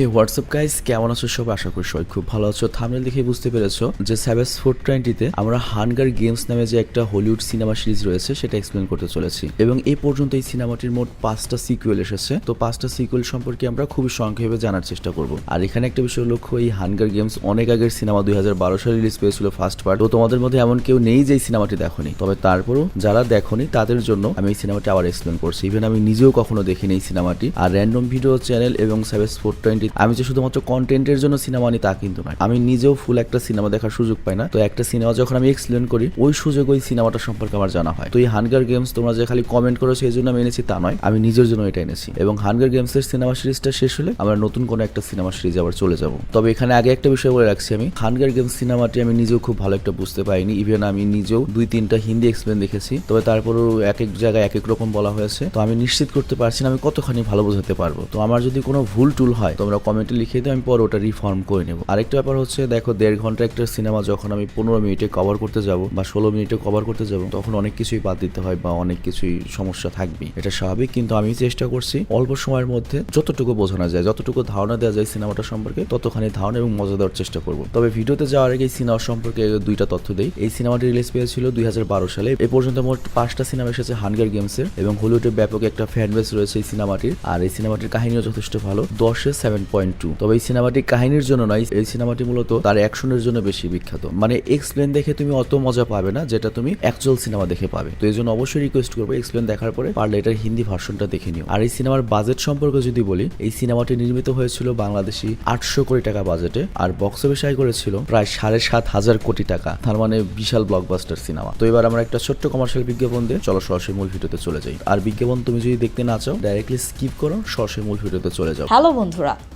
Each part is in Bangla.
হে হোয়াটসঅ্যাপ গাইস কেমন আছো সব আশা করি সবাই খুব ভালো আছো। থামনেল দেখে বুঝতে পেরেছ যে স্যাভেস ফোর টোয়েন্টিতে আমরা হানগার গেমস নামে যে একটা হলিউড সিনেমা সিরিজ রয়েছে, সেটা এক্সপ্লেন করতে চলেছি। এবং এই পর্যন্ত এই সিনেমাটির মোট পাঁচটা সিকুয়েল এসেছে। তো পাঁচটা সিকুয়েল সম্পর্কে আমরা খুবই সংক্ষেপে জানার চেষ্টা করব। আর এখানে একটা বিষয় লক্ষ্য, এই হানগার গেমস অনেক আগের সিনেমা দুই হাজার বারো সালে রিলিজ পেয়েছিল ফার্স্ট পার্ট তো তোমাদের মধ্যে এমন কেউ নেই যে এই সিনেমাটি দেখোনি। তবে তারপরও যারা দেখোনি, তাদের জন্য আমি এই সিনেমাটি আবার এক্সপ্লেন করছি। ইভেন আমি নিজেও কখনো দেখিনি এই সিনেমাটি আর র্যান্ডম ভিডিও চ্যানেল এবং সেভেস ফোর টোয়েন্টি আমি যে শুধুমাত্র কন্টেন্টের জন্য সিনেমা আনি তা কিন্তু নয়। আমি নিজেও ফুল একটা সিনেমা দেখার সুযোগ পাই না। তো একটা সিনেমা যখন আমি এক্সপ্লেন করি, ওই সুযোগ ওই সিনেমাটা সম্পর্কে আমার জানা হয়। তো এই হানগার গেমস তোমরা যে খালি কমেন্ট করেছ এই জন্য আমি এনেছি তা নয়। আমি নিজের জন্য এটা এনেছি। এবং হানগার গেমস এর সিনেমা সিরিজটা শেষ হলে আমরা নতুন কোনো একটা সিনেমা সিরিজ আবার চলে যাব। তবে এখানে আগে একটা বিষয় বলে রাখছি আমি। হানগার গেমস সিনেমাটি আমি নিজেও খুব ভালো একটা বুঝতে পারিনি। ইভেন আমি নিজেও দুই, তিনটা হিন্দি এক্সপ্লেন দেখেছি। তবে তারপরেও এক এক জায়গায় এক এক রকম বলা হয়েছে। তো আমি নিশ্চিত করতে পারছি না আমি কতখানি ভালো বোঝাতে পারব। তো আমার যদি কোনো ভুল টুল হয়, তোমরা কমেন্টে লিখে দিও, আমি পরে ওটা রিফর্ম করে নেব। আরেকটা ব্যাপার হচ্ছে, দেখো, দেড় ঘণ্টা একটা সিনেমা যখন আমি পনেরো মিনিটে কভার করতে যাব বা ষোলো মিনিটে কভার করতে যাব, তখন অনেক কিছুই বাদ দিতে হয় বা অনেক কিছুই সমস্যা থাকবে এটা স্বাভাবিক, কিন্তু আমি চেষ্টা করছি অল্প সময়ের মধ্যে যতটুকু বোঝানো যায়, যতটুকু ধারণা দেওয়া যায় সিনেমাটা সম্পর্কে, ততখানি ধারণা এবং মজা দেওয়ার চেষ্টা করব। তবে ভিডিওতে যাওয়ার আগে এই সিনেমা সম্পর্কে দুইটা তথ্য দেই। এই সিনেমাটি রিলিজ পেয়েছিল দুই হাজার বারো সালে। এ পর্যন্ত মোট পাঁচটা সিনেমা এসেছে হানগার গেমসের এবং হলিউডে ব্যাপক একটা ফ্যান বেস রয়েছে এই সিনেমাটির আর এই সিনেমাটির কাহিনীও যথেষ্ট ভালো। দশে সেভেন পয়েন্ট টু তবে এই সিনেমাটি কাহিনীর জন্য নয়, এই সিনেমাটি মূলত তার অ্যাকশনের জন্য বেশি বিখ্যাত। মানে এক্সপ্লেন দেখে তুমি অত মজা পাবে না যেটা তুমি অ্যাকচুয়াল সিনেমা দেখে পাবে। তো এই জন্য অবশ্যই রিকোয়েস্ট করব এক্সপ্লেন দেখার পরে পারলে এটার হিন্দি ভার্সনটা দেখে নিও। আর এই সিনেমার বাজেট সম্পর্কে যদি বলি, এই সিনেমাটি নির্মিত হয়েছিল বাংলাদেশি আটশো কোটি টাকা বাজেটে আর বক্স অফিস আয় করেছিল প্রায় সাড়ে সাত হাজার কোটি টাকা। তার মানে বিশাল ব্লকবাস্টার সিনেমা তো এবার আমরা একটা ছোট্ট কমার্শিয়াল বিজ্ঞাপন দিয়ে চলো সরাসরি মূল ভিডিওতে চলে যাই। আর বিজ্ঞাপন তুমি যদি দেখতে না চাও ডাইরেক্টলি স্কিপ করো, সরাসরি মূল ভিডিওতে চলে যাও। হ্যালো বন্ধুরা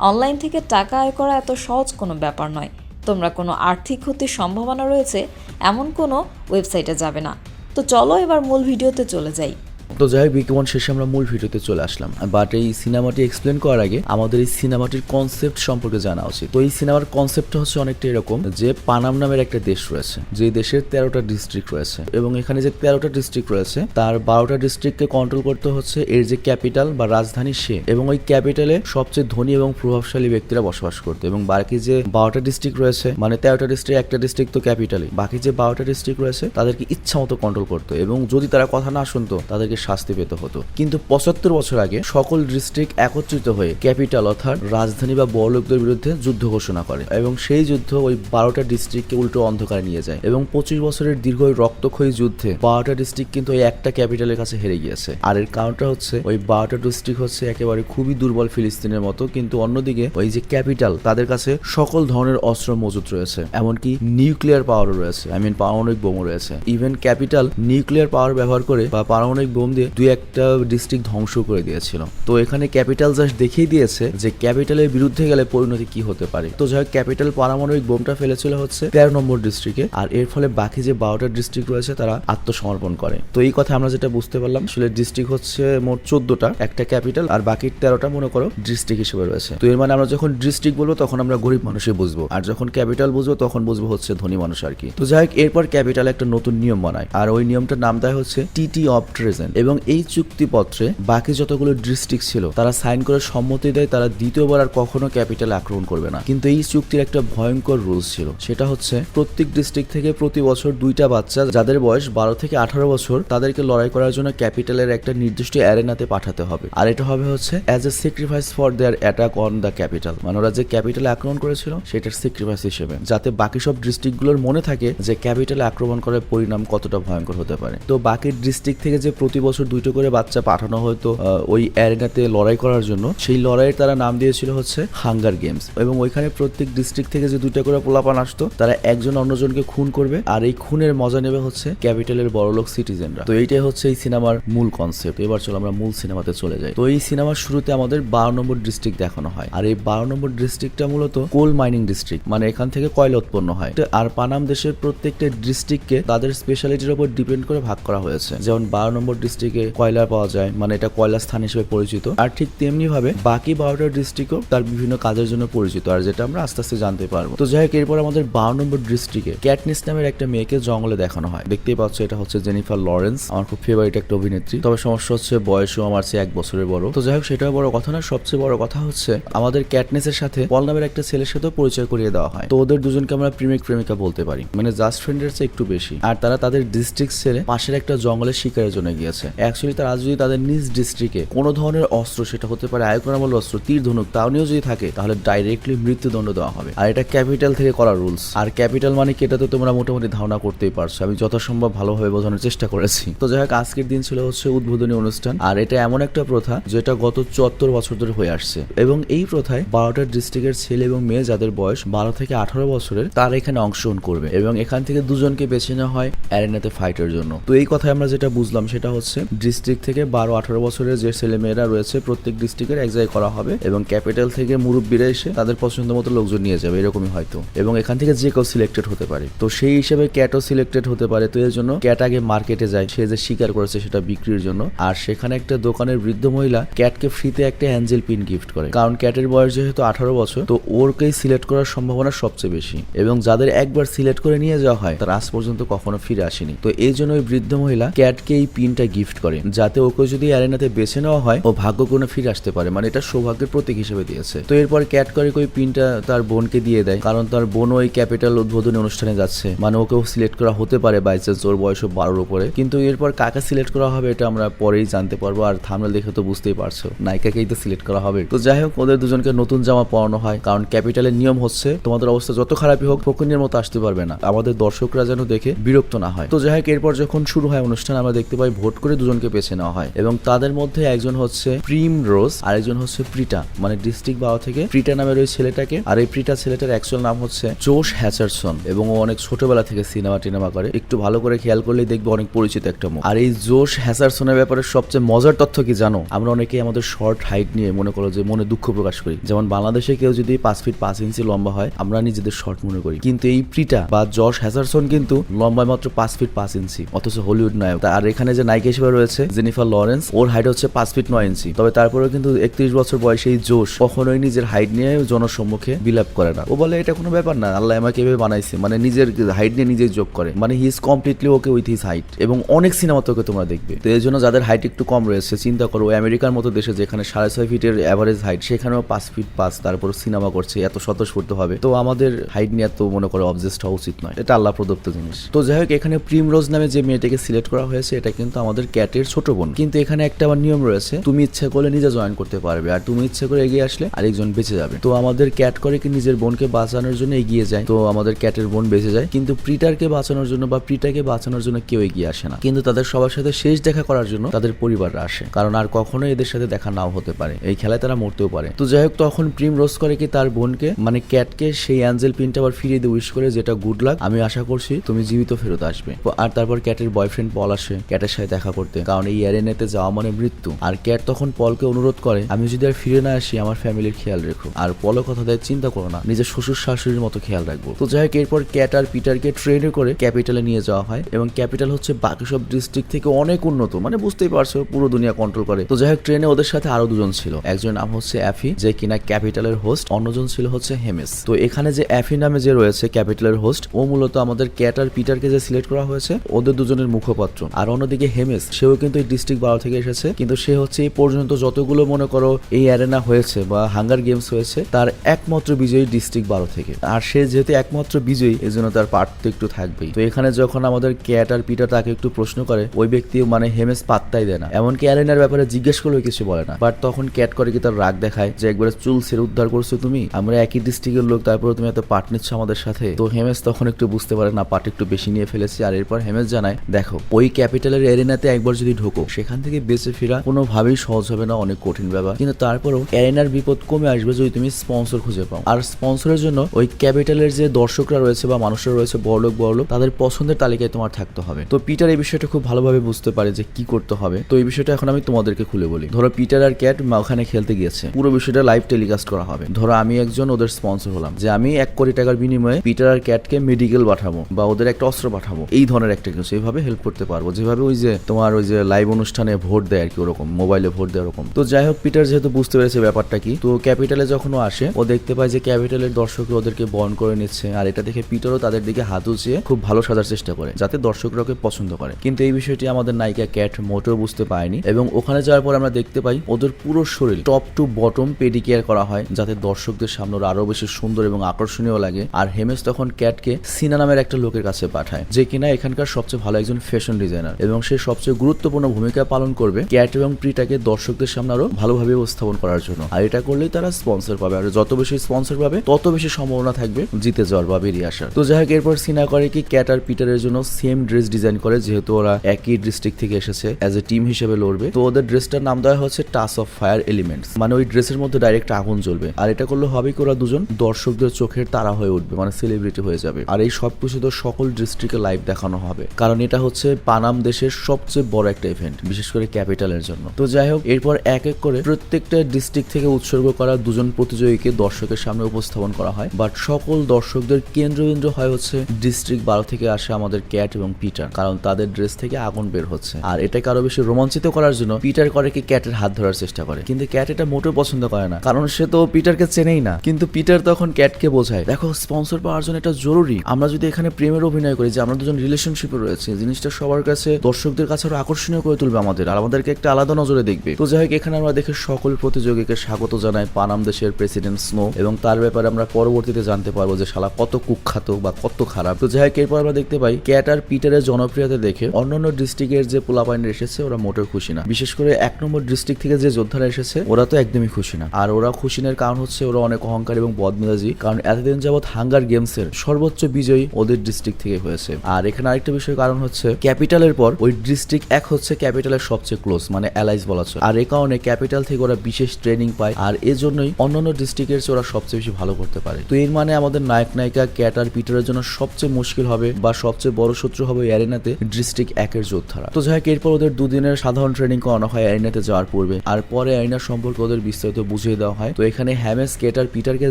অনলাইন থেকে টাকা আয় করা এত সহজ কোনো ব্যাপার নয়। তোমরা কোনো আর্থিক ক্ষতির সম্ভাবনা রয়েছে, এমন কোনো ওয়েবসাইটে যাবে না। তো চলো এবার মূল ভিডিওতে চলে যাই। তো যাই হোক বিজ্ঞাপন শেষে আমরা মূল ভিডিওতে চলে আসলাম। বাট এই সিনেমাটি এক্সপ্লেন করার আগে আমাদের এই সিনেমাটির কনসেপ্ট সম্পর্কে জানা উচিত। তো এই সিনেমার কনসেপ্টটা হচ্ছে অনেকটা এরকম যে পানাম নামের একটা দেশ রয়েছে, যে দেশের তেরোটা ডিস্ট্রিক্ট রয়েছে। এবং এখানে যে তেরোটা ডিস্ট্রিক্ট রয়েছে, তার বারোটা ডিস্ট্রিক্টকে কন্ট্রোল করতে হচ্ছে এর যে ক্যাপিটাল বা রাজধানী সে। এবং ওই ক্যাপিটালে সবচেয়ে ধনী এবং প্রভাবশালী ব্যক্তিরা বসবাস করতো। এবং বাকি যে বারোটা ডিস্ট্রিক্ট রয়েছে মানে তেরোটা ডিস্ট্রিক্ট একটা ডিস্ট্রিক্ট তো ক্যাপিটালে বাকি যে বারোটা ডিস্ট্রিক্ট রয়েছে, তাদেরকে ইচ্ছা মতো কন্ট্রোল করতো। এবং যদি তারা কথা না শুনতো, তাদেরকে শাস্তি পেতে হতো। কিন্তু পঁচাত্তর বছর আগে সকল ডিস্ট্রিক্ট একত্রিত হয়ে ক্যাপিটাল অর্থাৎ রাজধানী বা বড়লোকদের বিরুদ্ধে যুদ্ধ ঘোষণা করে এবং সেই যুদ্ধ ওই বারোটা ডিস্ট্রিক্টকে উল্টো অন্ধকারে নিয়ে যায় এবং পঁচিশ বছরের দীর্ঘ রক্তক্ষয়ী যুদ্ধে বারোটা ডিস্ট্রিক্ট কিন্তু ওই একটা ক্যাপিটালের কাছে হেরে গিয়েছে। আর এর কারণটা হচ্ছে ওই বারোটা ডিস্ট্রিক্ট হচ্ছে একেবারে খুবই দুর্বল ফিলিস্তিনের মতো, কিন্তু অন্যদিকে ওই যে ক্যাপিটাল তাদের কাছে সকল ধরনের অস্ত্র মজুত রয়েছে, এমনকি নিউক্লিয়ার পাওয়ারও রয়েছে, আই মিন পারমাণবিক বোমও রয়েছে। ইভেন ক্যাপিটাল নিউক্লিয়ার পাওয়ার ব্যবহার করে বা পারমাণবিক বোম দিয়ে দুই একটা ডিস্ট্রিক্ট ধ্বংস করে দিয়েছিল। তো এখানে ক্যাপিটাল জাস্ট দেখিয়ে দিয়েছে যে ক্যাপিটালের বিরুদ্ধে গেলে পরিণতি কি হতে পারে। তো যাই ক্যাপিটাল পারমাণবিক বোমটা ফেলেছিল হচ্ছে তেরো নম্বর ডিস্ট্রিক্টে আর এর ফলে বাকি যে বারোটা ডিস্ট্রিক্ট রয়েছে, তারা আত্মসমর্পণ করে। তো এই কথা আমরা যেটা বুঝতে পারলাম, আসলে ডিস্ট্রিক্ট হচ্ছে মোট চোদ্দটা, একটা ক্যাপিটাল আর বাকি তেরোটা মনে করো ডিস্ট্রিক্ট হিসেবে রয়েছে। তো এর মানে আমরা যখন ডিস্ট্রিক্ট বলব, তখন আমরা গরিব মানুষই বুঝব। আর যখন ক্যাপিটাল বুঝব, তখন বুঝব হচ্ছে ধনী মানুষ আর কি। তো যাই হোক, এরপর ক্যাপিটাল একটা নতুন নিয়ম বানায়। আর ওই নিয়মটার নাম দেয় হচ্ছে টিটি অফ ট্রেজেন্ট এবং এই চুক্তিপত্রে বাকি যতগুলো ডিস্ট্রিক্ট ছিল, তারা সাইন করে সম্মতি দেয়, তারা দ্বিতীয়বার আর কখনো ক্যাপিটাল আক্রমণ করবে না। কিন্তু এই চুক্তির একটা ভয়ঙ্কর রুলস ছিল। সেটা হচ্ছে, প্রত্যেক ডিস্ট্রিক্ট থেকে প্রতি বছর দুইটা বাচ্চা, যাদের বয়স বারো থেকে আঠারো বছর, তাদেরকে লড়াই করার জন্য ক্যাপিটালের একটা নির্দিষ্ট অ্যারেনাতে পাঠাতে হবে। আর এটা হবে হচ্ছে as a sacrifice for their attack on the capital মানে ওরা যে ক্যাপিটাল আক্রমণ করেছিল, সেটার স্যাক্রিফাইস হিসেবে। যাতে বাকি সব ডিস্ট্রিক্টগুলোর মনে থাকে যে ক্যাপিটাল আক্রমণ করার পরিণাম কতটা ভয়ঙ্কর হতে পারে। তো বাকি ডিস্ট্রিক্ট থেকে যে প্রতি বছর দুইটো করে বাচ্চা পাঠানো হয়তো ওই অ্যারেনাতে লড়াই করার জন্য। সেই লড়াইয়ের তারা নাম দিয়েছিল হচ্ছে হাঙ্গার গেমস এবং ওইখানে প্রত্যেক ডিস্ট্রিক্ট থেকে যে দুইটা করে পোলাপান আসতো, তারা একজন অন্যজনকে খুন করবে আর এই খুনের মজা নেবে হচ্ছে ক্যাপিটালের বড়লোক সিটিজেনরা তো এইটাই হচ্ছে এই সিনেমার মূল কনসেপ্ট এবার চলো আমরা মূল সিনেমাতে চলে যাই। তো এই সিনেমার শুরুতে আমাদের বারো নম্বর ডিস্ট্রিক্ট দেখানো হয়। আর এই বারো নম্বর ডিস্ট্রিক্টটা মূলত কোল মাইনিং ডিস্ট্রিক্ট মানে এখান থেকে কয়লা উৎপন্ন হয়। আর পানাম দেশের প্রত্যেকটা ডিস্ট্রিক্টকে তাদের স্পেশালিটির উপর ডিপেন্ড করে ভাগ করা হয়েছে। যেমন বারো নম্বর ডিস্ট্রিক্টে কয়লা পাওয়া যায় মানে এটা কয়লা স্থান হিসেবে পরিচিত। আর ঠিক তেমনি ভাবে বাকি বারোটা ডিস্ট্রিক্টও তার বিভিন্ন কাজের জন্য পরিচিত, আর যেটা আমরা আস্তে আস্তে জানতে পারব। তো যাই হোক, এরপর আমাদের বারো নম্বর ডিস্ট্রিক্টে ক্যাটনিস নামের একটা মেয়েকে জঙ্গলে দেখানো হয়। দেখতেই পাচ্ছ, এটা হচ্ছে জেনিফার লরেন্স আমার খুব ফেভারিট একটা অভিনেত্রী। তবে সমস্যা হচ্ছে, বয়সও আমার চেয়ে এক বছরের বড়। তো যাই হোক, সেটাও বড় কথা না, সবচেয়ে বড় কথা হচ্ছে, আমাদের ক্যাটনেসের সাথে পল নামের একটা ছেলের সাথেও পরিচয় করিয়ে দেওয়া হয়। তো ওদের দুজনকে আমরা প্রেমিক প্রেমিকা বলতে পারি মানে জাস্ট ফ্রেন্ডের চেয়ে একটু বেশি। আর তারা তাদের ডিস্ট্রিক্ট ছেড়ে পাশের একটা জঙ্গলের শিকারের জন্য গিয়েছে। অ্যাকচুয়ালি তারা যদি তাদের নিজ ডিস্ট্রিক্টে কোনো ধরনের অস্ত্র, সেটা হতে পারে আয়করামল অস্ত্র, তীর ধনুক, তাও নিয়েও যদি থাকে, তাহলে ডাইরেক্টলি মৃত্যুদণ্ড দেওয়া হবে। আর এটা ক্যাপিটাল থেকে করা রুলস আর ক্যাপিটাল মানে কি, এটা তো তোমরা মোটামুটি ধারণা করতেই পারছ। আমি যথাসম্ভব ভালোভাবে বোঝানোর চেষ্টা করেছি। তো যাই হোক, আজকের দিন ছিল হচ্ছে উদ্বোধনী অনুষ্ঠান। আর এটা এমন একটা প্রথা, যেটা গত চুয়াত্তর বছর ধরে হয়ে আসছে। এবং এই প্রথায় বারোটা ডিস্ট্রিক্টের ছেলে এবং মেয়ে, যাদের বয়স বারো থেকে আঠারো বছরের, তারা এখানে অংশগ্রহণ করবে। এবং এখান থেকে দুজনকে বেছে নেওয়া হয় অ্যারেনাতে ফাইটের জন্য। তো এই কথায় আমরা যেটা বুঝলাম, সেটা হচ্ছে ডিস্ট্রিক্ট থেকে বারো, আঠারো বছরের যে ছেলে মেয়েরা রয়েছে, প্রত্যেক ডিস্ট্রিক্টের এক জায়গায় করা হবে এবং ক্যাপিটাল থেকে মুরব্বীরা এসে তাদের পছন্দ মতো লোকজন নিয়ে যাবে, এরকমই হয়তো। এবং এখান থেকে যে কেউ সিলেক্টেড হতে পারে। তো সেই হিসেবে ক্যাটও সিলেক্টেড হতে পারে। তো এর জন্য ক্যাট আগে মার্কেটে যায়, সে যে শিকার করেছে সেটা বিক্রির জন্য। আর সেখানে একটা দোকানের বৃদ্ধ মহিলা ক্যাটকে ফ্রিতে একটা অ্যাঞ্জেল পিন গিফট করে। কারণ ক্যাটের বয়স যেহেতু আঠারো বছর, তো ওরকেই সিলেক্ট করার সম্ভাবনা সবচেয়ে বেশি। এবং যাদের একবার সিলেক্ট করে নিয়ে যাওয়া হয়, তার আজ পর্যন্ত কখনো ফিরে আসেনি। তো এই জন্য ওই বৃদ্ধ মহিলা ক্যাটকে এই পিনটা গিফট করে। যাতে ওকে যদি অ্যারেনাতে বেছে নেওয়া হয়, ও ভাগ্য কোনো ফিরে আসতে পারে। মানে এটা সৌভাগ্যের প্রতীক হিসেবে দিয়েছে। তো এরপর ক্যাট করে ওই পিনটা তার বোনকে দিয়ে দেয়। কারণ তার বোন ওই ক্যাপিটাল উদ্বোধনী অনুষ্ঠানে যাচ্ছে। মানে ওকেও সিলেক্ট করা হতে পারে বাই চান্স ওর বয়স বারোর উপরে। কিন্তু এরপর কাকে সিলেক্ট করা হবে এটা আমরা পরেই জানতে পারব। আর থামলে দেখে তো বুঝতেই পারছ, নায়িকাকেই তো সিলেক্ট করা হবে। তো যাই হোক, ওদের দুজনকে নতুন জামা পরানো হয়। কারণ ক্যাপিটালের নিয়ম হচ্ছে, তোমাদের অবস্থা যত খারাপই হোক, ফকুনের মতো আসতে পারবে না। আমাদের দর্শকরা যেন দেখে বিরক্ত না হয়। তো যাই হোক, এরপর যখন শুরু হয় অনুষ্ঠান, আমরা দেখতে পাই ভোট করে দুজনকে বেছে নেওয়া হয়। এবং তাদের মধ্যে একজন হচ্ছে প্রিম রোজ আরেকজন হচ্ছে প্রিটা মানে ডিস্ট্রিক্ট বাবা থেকে প্রিটা নামের ওই ছেলেটাকে। আর এই প্রিটা ছেলেটার অ্যাকচুয়াল নাম হচ্ছে জোশ হ্যাচারসন। এবং ও অনেক ছোটবেলা থেকে সিনেমা টিনেমা করে। একটু ভালো করে খেয়াল করলেই দেখবে অনেক পরিচিত একটা মুখ। আর এই জোশ হ্যাচারসনের ব্যাপারে সবচেয়ে মজার তথ্য কি জানো? আমরা অনেকে আমাদের শর্ট হাইট নিয়ে মনে করো যে মনে দুঃখ প্রকাশ করি। যেমন বাংলাদেশে কেউ যদি পাঁচ ফিট পাঁচ ইঞ্চি লম্বা হয়, আমরা নিজেদের শর্ট মনে করি। কিন্তু এই প্রিটা বা জশ হ্যাচারসন কিন্তু লম্বায় মাত্র পাঁচ ফিট পাঁচ ইঞ্চি অথচ হলিউড নায়ক। আর এখানে যে নায়িকা হিসেবে রয়েছে জেনিফার লরেন্স। ওর হাইট হচ্ছে পাঁচ ফিট নয় ইঞ্চি তবে তারপরেও কিন্তু একত্রিশ বছর বয়সে এই জোশ। কখনোই নিজের হাইট নিয়ে জনসম্মুখে বিলাপ করে না। ও বলে, এটা কোনো ব্যাপার না। আল্লাহ আমাকে এভাবে বানাইছে। মানে নিজের হাইট নিয়ে নিজেই যোগ করে। মানে he is completely okay with his height এবং অনেক সিনেমা তোকে তোমরা দেখবে। তো এর জন্য যাদের হাইট একটু কম রয়েছে, চিন্তা করো আমেরিকার মতো দেশে যেখানে সাড়ে ছয় ফিটের অ্যাভারেজ হাইট সেখানেও পাঁচ ফিট পাঁচ। তারপর সিনেমা করছে, এত স্বতঃস্ফূর্ত হবে তো আমাদের হাইট নিয়ে এত মনে করো অবজেস্ট হওয়া উচিত নয়। এটা আল্লাহ প্রদত্ত জিনিস। তো যাই হোক, এখানে প্রিম রোজ নামে যে মেয়েটাকে সিলেক্ট করা হয়েছে, এটা কিন্তু আমাদের ক্যাটের ছোট বোন। কিন্তু এখানে একটা আবার নিয়ম রয়েছে, তুমি ইচ্ছা করলে নিজে জয়েন করতে পারবে, আর তুমি ইচ্ছা করে এগিয়ে আসলে আরেকজন বেঁচে যাবে। তো আমাদের ক্যাট করে কি নিজের বোনকে বাঁচানোর জন্য এগিয়ে যায়? তো আমাদের ক্যাটের বোন বেঁচে যায়, কিন্তু প্রিটারকে বাঁচানোর জন্য বা প্রিটাকে বাঁচানোর জন্য কেউ এগিয়ে আসে না। কিন্তু তাদের সবার সাথে শেষ দেখা করার জন্য তাদের পরিবাররা আসে, কারণ আর কখনো এদের সাথে দেখা নাও হতে পারে। এই খেলায় তারা মরতেও পারে। তো যাই হোক, তখন প্রিম রোজ করে কি তার বোনকে মানে ক্যাটকে সেই অ্যাঞ্জেল পিনটা আবার ফিরিয়ে দিয়ে উইশ করে যেটা গুড লাক আমি আশা করছি তুমি জীবিত ফেরত আসবে। আর তারপর ক্যাটের বয়ফ্রেন্ড পল আসে ক্যাটের সাথে দেখা করতে। কারণ এই অ্যারেনেতে যাওয়া মানে মৃত্যু। আর ক্যাট তখন পলকে অনুরোধ করে, আমি যদি আর ফিরে না আসি, আমার ফ্যামিলির খেয়াল রেখো। আর পলও কথা দেয়, চিন্তা করো না, নিজের শ্বশুর শাশুড়ির মতো খেয়াল রাখব। তো যাই হোক, এরপর ক্যাট আর পিটারকে ট্রেনে করে ক্যাপিটালে নিয়ে যাওয়া হয়। এবং ক্যাপিটাল হচ্ছে বাকি সব ডিস্ট্রিক্ট থেকে অনেক উন্নত। মানে বুঝতেই পারছ, পুরো দুনিয়া কন্ট্রোল করে। তো যাই হোক ট্রেনে ওদের সাথে আরও দুজন ছিল। একজন নাম হচ্ছে অ্যাফি, যে কিনা ক্যাপিটালের হোস্ট অন্যজন ছিল হচ্ছে হেমেস। তো এখানে যে অ্যাফি নামে যে রয়েছে ক্যাপিটালের হোস্ট ও মূলত আমাদের ক্যাট আর পিটারকে যে সিলেক্ট করা হয়েছে, ওদের দুজনের মুখপাত্র। আর অন্যদিকে হেমেস সেও কিন্তু এই ডিস্ট্রিক্ট বারো থেকে এসেছে। কিন্তু সে হচ্ছে এই পর্যন্ত যতগুলো মনে করো এই অ্যারেনা হয়েছে বা হাঙ্গার গেমস হয়েছে, তার একমাত্র বিজয়ী ডিস্ট্রিক্ট বারো থেকে। আর সে যেহেতু একমাত্র বিজয়ী এই জন্য তার পার্ট তো একটু থাকবেই। তো এখানে যখন আমাদের ক্যাট আর পিটার তাকে একটু প্রশ্ন করে, ওই ব্যক্তি মানে হেমেস পাত্তাই দেয় না। এমনকি অ্যারেনার ব্যাপারে জিজ্ঞেস করলেও কিছু বলে না। বাট তখন ক্যাট করে কি তার রাগ দেখায় যে একবারে চুল সেরে উদ্ধার করছ তুমি? আমরা একই ডিস্ট্রিক্টের লোক তারপরে তুমি এত পার্ট নিচ্ছ আমাদের সাথে? তো হেমেস তখন একটু বুঝতে পারে, না পার্ট একটু বেশি নিয়ে ফেলেছি। আর এরপর হেমেস জানায়, দেখো, ওই ক্যাপিটালের এরিনাতে একবার যদি ঢোকো, সেখান থেকে বেঁচে ফেরা কোনোভাবেই সহজ হবে না, অনেক কঠিন ব্যাপার। কিন্তু তারপরেও এরিনার বিপদ কমে আসবে যদি তুমি স্পন্সর খুঁজে পাও। আর স্পন্সরের জন্য ওই ক্যাপিটালের যে দর্শকরা রয়েছে বা মানুষরা রয়েছে, বড়লোক বড়লোক, তাদের পছন্দের তালিকায় তোমার থাকতে হবে। তো পিটার এই বিষয়টা খুব ভালোভাবে বুঝতে পারে যে কি করতে হবে। তো এই বিষয়টা এখন আমি তোমাদেরকে খুলে বলি। ধরো পিটার আর ক্যাট ওখানে খেলতে গিয়েছে। পুরো বিষয়টা লাইভ টেলিকাস্ট করা হবে। ধরো আমি একজন ওদের স্পন্সর হলাম, যে আমি এক কোটি টাকার বিনিময়ে পিটার আর ক্যাটকে মেডিকেল পাঠাবো বা ওদের একটা অস্ত্র পাঠাবো। এই ধরনের একটা কিছু। এইভাবে হেল্প করতে পারব। যেভাবে ওই যে তোমার ওই যে লাইভ অনুষ্ঠানে ভোট দেয় আর কি ওরকম মোবাইলে ভোট দেয় ওরকম। তো যাই হোক পিটার যেহেতু বুঝতে পেরেছে ব্যাপারটা কি, তো ক্যাপিটালে যখন ও আসে, ও দেখতে পায় যে ক্যাপিটালের দর্শকরা ওদেরকে বর্ণ করে নিচ্ছে, আর এটা দেখে পিটারও তাদের দিকে হাত উঁচিয়ে খুব ভালো সাজার চেষ্টা করে, যাতে দর্শকরা ওকে পছন্দ করে। কিন্তু এই বিষয়টি আমাদের নায়িকা ক্যাট মোটেও বুঝতে পারেনি, এবং ওখানে যাওয়ার পর আমরা দেখতে পাই ওদের পুরো শরীর টপ টু বটম পেডিকেয়ার করা হয়, যাতে দর্শকদের সামনে ওরা আরও বেশি সুন্দর এবং আকর্ষণীয় লাগে। আর হেমেস তখন ক্যাটকে সিনা নামের একটা লোকের কাছে পাঠায়, যে কিনা এখানকার সবচেয়ে ভালো একজন ফ্যাশন ডিজাইনার এবং সে সবচেয়ে গুরুত্বপূর্ণ ভূমিকা পালন করবে ক্যাট এবং প্রিটাকে দর্শকদের সামনে আরও ভালোভাবে উপস্থাপন করার জন্য। আর এটা করলেই তারা স্পন্সর পাবে। আর যত বেশি স্পন্সর পাবে, তত বেশি সম্ভাবনা থাকবে জিতে যাওয়ার বা বেরিয়ে আসার। তো যাই হোক, এরপর সিনা করে কি ক্যাট আর পিটারের জন্য সেম ড্রেস ডিজাইন করে, যেহেতু ওরা একই ডিস্ট্রিক্ট থেকে এসেছে অ্যাজ এ টিম হিসেবে লড়বে। তো ওদের ড্রেসটার নাম দেওয়া হচ্ছে টাস অফ ফায়ার এলিমেন্টস মানে ওই ড্রেসের মধ্যে ডাইরেক্ট আগুন জ্বলবে। আর এটা করলে হবে কি, ওরা দুজন দর্শকদের চোখের তারা হয়ে উঠবে মানে সেলিব্রিটি হয়ে যাবে। আর এই সব কিছু তো সকল ডিস্ট্রিক্টে লাইভ দেখানো হবে। কারণ এটা হচ্ছে পানাম দেশের সবচেয়ে বড় একটা ইভেন্ট বিশেষ করে ক্যাপিটালের জন্য। তো যাই হোক, এরপর এক এক করে প্রত্যেকটা ডিস্ট্রিক্ট থেকে উৎসর্গ করা দুজন প্রতিযোগীকে দর্শকের সামনে উপস্থাপন করা হয়। বাট সকল দর্শকদের কেন্দ্রবিন্দু হয় হচ্ছে ডিস্ট্রিক্ট বারো থেকে আসে আমাদের ক্যাট এবং পিটার কারণ তাদের ড্রেস থেকে আগুন বের হচ্ছে। আর এটাকে আরও বেশি রোমাঞ্চিত করার জন্য পিটার করে কি ক্যাটের হাত ধরার চেষ্টা করে। কিন্তু ক্যাট এটা মোটেও পছন্দ করে না, কারণ সে তো পিটারকে চেনেই না। কিন্তু পিটার তখন ক্যাটকে বোঝায়, দেখো স্পন্সর পাওয়ার জন্য এটা জরুরি। আমরা যদি এখানে প্রেমের অভিনয় করি যে আমরা দুজন রিলেশনশিপে রয়েছে, জিনিসটা সবার কাছে, দর্শকদের কাছে আরও আকর্ষণীয় করে তুলবে আমাদের, আর আমাদেরকে একটা আলাদা নজরে দেখবে। তো যাই হোক, এখানে আমরা দেখে সকল প্রতিযোগীকে স্বাগত জানাই পানাম দেশের প্রেসিডেন্ট স্নো, এবং তার ব্যাপারে আমরা পরবর্তীতে জানতে পারব যে শালা কত কুখ্যাত বা কত খারাপ। তো যাই হোক, এরপর আমরা দেখতে পাই ক্যাট আর পিটারের জনপ্রিয়তা দেখে অন্যান্য ডিস্ট্রিক্টের যে পোলাপাইন এসেছে, ওরা মোটেও খুশি না। বিশেষ করে এক নম্বর ডিস্ট্রিক্ট থেকে যে যোদ্ধারা এসেছে, ওরা তো একদমই খুশি না। আর ওরা খুশি নার কারণ হচ্ছে ওরা অনেক অহংকার এবং বদমেজাজি, কারণ এতদিন যাবৎ হাঙ্গার গেমস এর সর্বোচ্চ বিজয়ী ওদের ডিস্ট্রিক্ট থেকে হয়েছে। আর এখানে আরেকটা বিষয় কারণ হচ্ছে, ক্যাপিটালের পর ওই ডিস্ট্রিক্ট এক হচ্ছে ক্যাপিটালের সবচেয়ে ক্লোজ মানে অ্যালাইজ বলা চলে। আর এই কারণে ক্যাপিটাল থেকে ওরা বিশেষ ট্রেনিং পায়, আর এজন্যই অন্যান্য ডিস্ট্রিক্টের চেয়ে ওরা সবচেয়ে বেশি ভালো করতে পারে। তো এর মানে আমাদের নায়ক, নায়িকা ক্যাট আর পিটারের জন্য সবচেয়ে মুশকিল হবে বা সবচেয়ে বড় শত্রু হবে অ্যারেনাতে ডিস্ট্রিক্ট একের যোদ্ধারা। তো যাই এরপর ওদের দুদিনের সাধারণ ট্রেনিং করানো হয় অ্যারিনাতে যাওয়ার পূর্বে, আর পরে অ্যারিনা সম্পর্কে ওদের বিস্তারিত বুঝিয়ে দেওয়া হয়। তো এখানে হ্যামেস কেট আর পিটারকে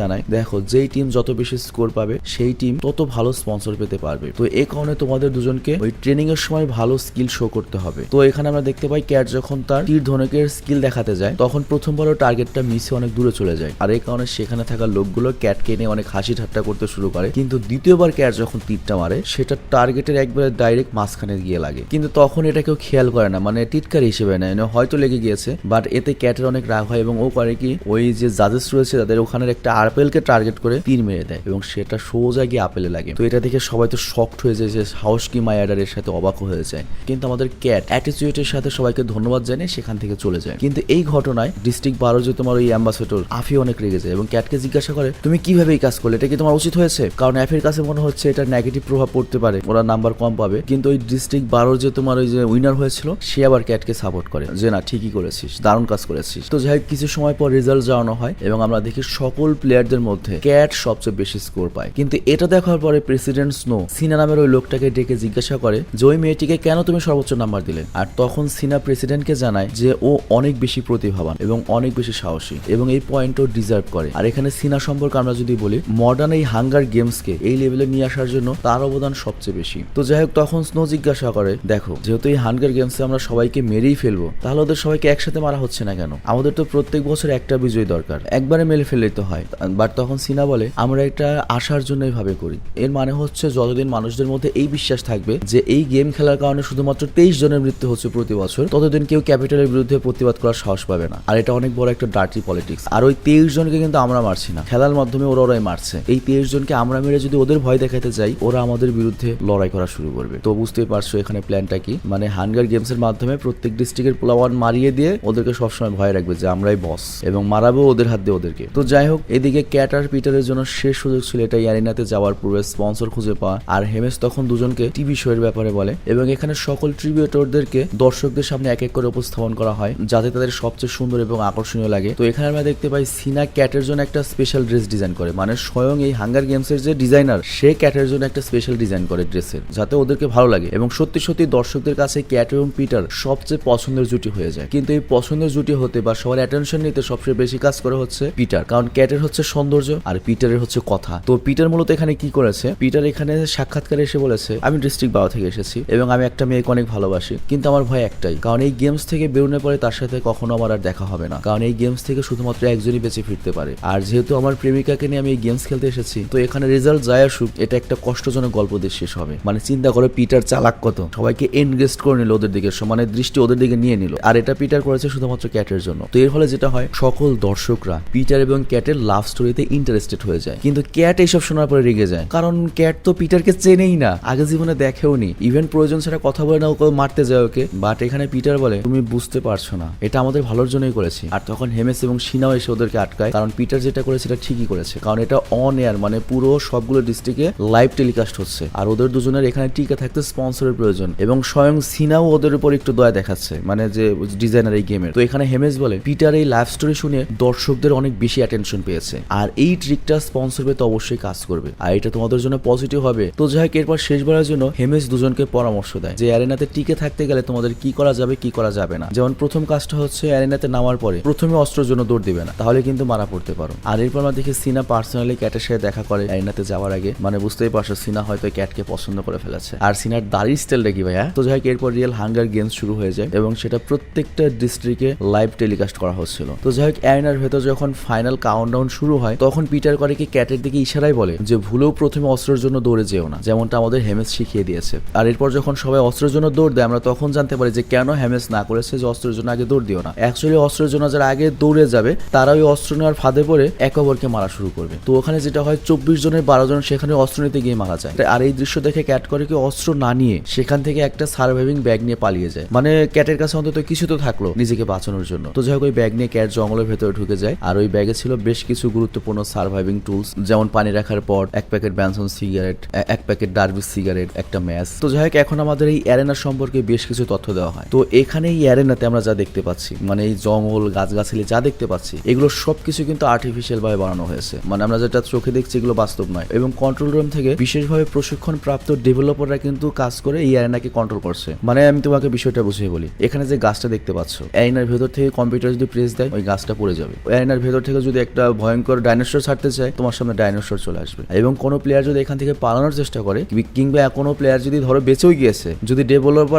জানায়, দেখো, যেই টিম যত বেশি স্কোর পাবে, সেই টিম তত ভালো স্পন্সর পেতে পারবে। তো এই কারণে তোমাদের দুজনকে ওই ট্রেনিং এর সময় ভালো স্কিল শো করতে হবে। তো এখানে আমরা দেখতে পাই ক্যাট যখন তার তীর ধনুকের স্কিল দেখাতে যায় তখন প্রথমবারও টার্গেটটা মিসে অনেক দূরে চলে যায়। আর এই কারণে সেখানে থাকা লোকগুলো ক্যাটকে নিয়ে অনেক হাসি ঠাট্টা করতে শুরু করে। কিন্তু দ্বিতীয়বার ক্যাট যখন তীরটা মারে সেটা টার্গেটের একবারে ডাইরেক্ট মাঝখানে গিয়ে লাগে। কিন্তু তখন এটা কেউ খেয়াল করে না মানে টিটকারি হিসেবে নেয়। না, হয়তো লেগে গিয়েছে বাট এতে ক্যাটের অনেক রাগ হয় এবং ও করে কি ওই যে জাজেস রয়েছে তাদের ওখানের একটা আরপেলকে টার্গেট করে তীর মেরে দেয় এবং সেটা সোজা গিয়ে আপেলে লাগে। তো এটা দেখে সবাই তো শকড হয়ে যায় যে সাহস কি মায়াডারের সাথে অবাক হয়ে যায়। কিন্তু আমাদের ক্যাট অ্যাটিচিউডের সাথে সবাইকে ধন্যবাদ জানিয়ে সেখান থেকে চলে যায়। কিন্তু এই ঘটনায় ডিস্ট্রিক্ট বারো যে তোমার ওই অ্যাম্বাসেডর, আফি অনেক রেগে যায় এবং ক্যাটকে জিজ্ঞাসা করে, তুমি কীভাবে এই কাজ করলে? এটা কি তোমার উচিত হয়েছে? কারণ অ্যাফের কাছে মনে হচ্ছে এটা নেগেটিভ প্রভাব পড়তে পারে, ওরা নাম্বার কম পাবে। কিন্তু ওই ডিস্ট্রিক্ট বারোর যে তোমার ওই যে উইনার হয়েছিল, সে আবার ক্যাটকে সাপোর্ট করে যে, না, ঠিকই করেছিস, দারুণ কাজ করেছিস। তো যাই কিছু সময় পর রেজাল্ট জানানো হয় এবং আমরা দেখি সকল প্লেয়ারদের মধ্যে ক্যাট সবচেয়ে বেশি স্কোর পায়। কিন্তু এটা দেখার পরে প্রেসিডেন্ট স্নো সিনা নামের ওই লোকটাকে ডেকে জিজ্ঞাসা করে যে, ওই মেয়েটিকে কেন তুমি সর্বোচ্চ নাম্বার দিলে আর তখন সিনা প্রেসিডেন্টকে জানায় যে ও অনেক বেশি প্রতিভাবান এবং অনেক বেশি সাহসী এবং এই পয়েন্টও ডিজার্ভ করে। আর এখানে সিনা সম্পর্কে আমরা যদি বলি মডার্ন এই হাঙ্গার গেমসকে এই লেভেলে নিয়ে আসার জন্য তার অবদান সবচেয়ে বেশি। তো যাই হোক, তখন স্নো জিজ্ঞাসা করে, দেখো, যেহেতু এই হাঙ্গার গেমসে আমরা সবাইকে মেরেই ফেলব, তাহলে ওদের সবাইকে একসাথে মারা হচ্ছে না কেন? আমাদের তো প্রত্যেক বছর একটা বিজয় দরকার, একবারে মেলে ফেললেই তো হয়। বাট তখন সিনা বলে, আমরা এটা আসার জন্য এইভাবে করি। এর মানে হচ্ছে যতদিন মানুষদের মধ্যে এই বিশ্বাস থাকবে যে এই গেম খেলার কারণে শুধুমাত্র জনের মৃত্যু হচ্ছে প্রতি বছর, ততদিন কেউ ক্যাপিটালের বিরুদ্ধে প্রতিবাদ করার সাহস পাবে না। আর এটা অনেক বড় একটা ডার্টি পলিটিক্স আর ওই তেইশ জনকে কিন্তু আমরা মারছি না। খেলার মাধ্যমে ওরা ওরাই মারছে। এই তেইশ জনকে আমরা মেরে যদি ওদের ভয় দেখাতে যাই, ওরা আমাদের বিরুদ্ধে লড়াই করা শুরু করবে। তো বুঝতেই পারছ এখানে প্ল্যানটা কি? মানে হাঙ্গার গেমস এর মাধ্যমে প্রত্যেক ডিস্ট্রিক্টের প্লাওয়ান মারিয়ে দিয়ে ওদেরকে সবসময় ভয় রাখবে যে আমরাই বস এবং মারাবো ওদের হাত দিয়ে ওদেরকে। তো যাই হোক, এদিকে ক্যাট আর পিটারের জন্য শেষ সুযোগ ছিল এটা অ্যারিনাতে যাওয়ার পূর্বে স্পন্সর খুঁজে পাওয়া। আর হেমেস তখন দুজনকে টিভি শো এর ব্যাপারে বলে এবং এখানে সকল ট্রিবিউটরদেরকে দর্শকদের সামনে এক এক করে উপস্থাপন করা হয়, যাতে তাদের সবচেয়ে সুন্দর এবং আকর্ষণীয় লাগে। তো এখানে আমরা দেখতে পাই সিনা ক্যাটের জন্য একটা স্পেশাল ড্রেস ডিজাইন করে। মানে স্বয়ং এই হাঙ্গার গেমস এর যে ডিজাইনার সে ক্যাটের জন্য একটা স্পেশাল ডিজাইন করে ড্রেসের যাতে ওদেরকে ভালো লাগে। এবং সত্যি সত্যি দর্শকদের কাছে ক্যাট এবং পিটার সবচেয়ে পছন্দের জুটি হয়ে যায়। কিন্তু এই পছন্দের জুটি হতে বা সবার অ্যাটেনশন নিতে সবচেয়ে বেশি কাজ করে হচ্ছে পিটার। কারণ ক্যাটের হচ্ছে সৌন্দর্য আর পিটারের হচ্ছে কথা। তো পিটার মূলত এখানে কি করেছে? পিটার এখানে সাক্ষাৎকারে এসে বলেছে, আমি ডিস্ট্রিক্ট বাবা থেকে এসেছি এবং আমি একটা মেয়েকে অনেক ভালোবাসি। কিন্তু আমার ভয় একটাই, কারণ এই গেমস থেকে বেরোনোর পরে তার সাথে কখনো আমার আর দেখা হবে না। কারণ এই গেমস থেকে শুধুমাত্র একজনই বেঁচে ফিরতে পারে। আর যেহেতু আমার প্রেমিকাকে নিয়ে আমি এই গেমস খেলতে এসেছি, তো এখানে রেজাল্ট যায় আসুক, এটা একটা কষ্টজনক গল্প দিয়ে শেষ হবে। মানে চিন্তা করে পিটার চালাক কত। সবাইকে এনগেস্ট করে নিল ওদের দিকে সমানে দৃষ্টি ওদের দিকে নিয়ে নিল। আর এটা পিটার করেছে শুধুমাত্র ক্যাটের জন্য। তো এর ফলে যেটা হয়, সকল দর্শকরা পিটার এবং ক্যাটের লাভ স্টোরিতে ইন্টারেস্টেড হয়ে যায়। কিন্তু ক্যাট এইসব শোনার পরে রেগে যায়। কারণ ক্যাট তো পিটারকে চেনেই না। আগে জীবনে দেখেও নি ইভেন প্রয়োজন ছাড়া কথা বলে না মারতে যায় ওকে বাট এখানে পিটার বলে, তুমি বুঝতে পারছ না। এটা আমাদের ভালোর জন্যই করেছি। আর তখন হেমেস এবং সিনাও এসে ওদেরকে আটকায়, কারণ পিটার যেটা করেছে এটা ঠিকই করেছে। কারণ এটা অন এয়ার মানে পুরো সবগুলো ডিস্ট্রিক্টে লাইভ টেলিকাস্ট হচ্ছে। আর ওদের দুজনের এখানে টিকে থাকতে স্পন্সরের প্রয়োজন। এবং স্বয়ং সিনাও ওদের উপর একটু দয়া দেখাচ্ছে মানে যে ডিজাইনার এই গেমের তো এখানে হেমেস বলে পিটার এই লাইভ স্টোরি শুনে দর্শকদের অনেক বেশি অ্যাটেনশন পেয়েছে। আর এই ট্রিকটা স্পন্সর পেতে অবশ্যই কাজ করবে। আর এটা তোমাদের জন্য পজিটিভ হবে। তো যাই হোক, এরপর শেষবারের জন্য হেমেস দুজনকে পরামর্শ দেয় যে অ্যারেনাতে টিকে থাকতে গেলে তোমাদের কি করা যাবে, কি করা যাবে না। যেমন প্রথম কাজটা হচ্ছে অ্যারেনাতে নামার পরে প্রথমে অস্ত্রের জন্য দৌড় দিবে না। তাহলে কিন্তু মারা পড়তে পারো। আর এরপর আমরা দেখি সিনা পার্সোনালি ক্যাটের সাথে দেখা করে অ্যারেনাতে যাওয়ার আগে। মানে বুঝতেই পারছ, সিনা হয়তো ক্যাটকে পছন্দ করে ফেলেছে। আর সিনার দাড়ি স্টাইলটা কি ভাইয়া। তো যাই এরপর রিয়েল হাঙ্গার গেমস শুরু হয়ে যায় এবং সেটা প্রত্যেকটা ডিস্ট্রিক্টে লাইভ টেলিকাস্ট করা হচ্ছিল। তো যাই হোক, অ্যারেনার ভেতর যখন ফাইনাল কাউন্টডাউন শুরু হয়, তখন পিটার করে কি ক্যাটের দিকে ইশারাই বলে যে, ভুলেও প্রথমে অস্ত্রের জন্য দৌড়ে যেও না। যেমনটা আমাদের হেমেস শিখিয়ে দিয়েছে। আর এরপর যখন সবাই অস্ত্রের জন্য দৌড় দেয় আমরা তখন জানতে পারি যে কেন হেমেস না করেছে যে অস্ত্রের জন্য আগে দৌড় দিও না। অ্যাকচুয়ালি অস্ত্রের জন্য যারা আগে দৌড়ে যাবে, তারা ওই অস্ত্র নেওয়ার ফাঁদে পড়ে এক অপরকে মারা শুরু করবে। তো ওখানে যেটা হয়, চব্বিশ জনের বারো জন সেখানে অস্ত্র নিতে গিয়ে মারা যায়। আর এই দৃশ্য দেখে ক্যাট করে কি অস্ত্র না নিয়ে সেখান থেকে একটা সার্ভাইভিং ব্যাগ নিয়ে পালিয়ে যায়। মানে ক্যাটের কাছে অন্তত কিছু তো থাকল নিজেকে বাঁচানোর জন্য। তো যাই হোক, ওই ব্যাগ নিয়ে ক্যাট জঙ্গলের ভেতরে ঢুকে যায়। আর ওই ব্যাগে ছিল বেশ কিছু গুরুত্বপূর্ণ সার্ভাইভিং টুলস, যেমন পানি রাখার পর এক প্যাকেট ব্যানসন সিগারেট এক প্যাকেট ডার্বিস সিগারেট, একটা ম্যাচ তো যাই হোক, এখন আমাদের এই অ্যারেনা সম্পর্কে বেশ কিছু তথ্য দেওয়া হয়। তো এখানে এই অ্যারেনাতে আমরা যা দেখতে পাচ্ছি মানে এই জঙ্গল, গাছগাছালি যা দেখতে পাচ্ছি, এগুলো সবকিছু কিন্তু আর্টিফিশিয়াল ভাবে বানানো হয়েছে। মানে আমরা যেটা চোখে দেখছি এগুলো বাস্তব নয়। এবং কন্ট্রোল রুম থেকে বিশেষভাবে প্রশিক্ষণ প্রাপ্ত ডেভেলপাররা কিন্তু কাজ করে এই অ্যারেনাকে কন্ট্রোল করছে। মানে আমি তোমাকে বিষয়টা বুঝিয়ে বলি। এখানে যে গাছটা দেখতে পাচ্ছ, অ্যারেনার ভেতর থেকে কম্পিউটার যদি প্রেস দেয়, ওই গাছটা পড়ে যাবে। অ্যারেনার ভেতর থেকে যদি একটা ভয়ঙ্কর ডাইনোসর ছাড়তে চায়, তোমার সামনে ডাইনোসর চলে আসবে। এবং কোনো প্লেয়ার যদি এখান থেকে পালানোর চেষ্টা করে, কিংবা কোনো প্লেয়ার যদি ধরো বেঁচেও গিয়েছে, যদি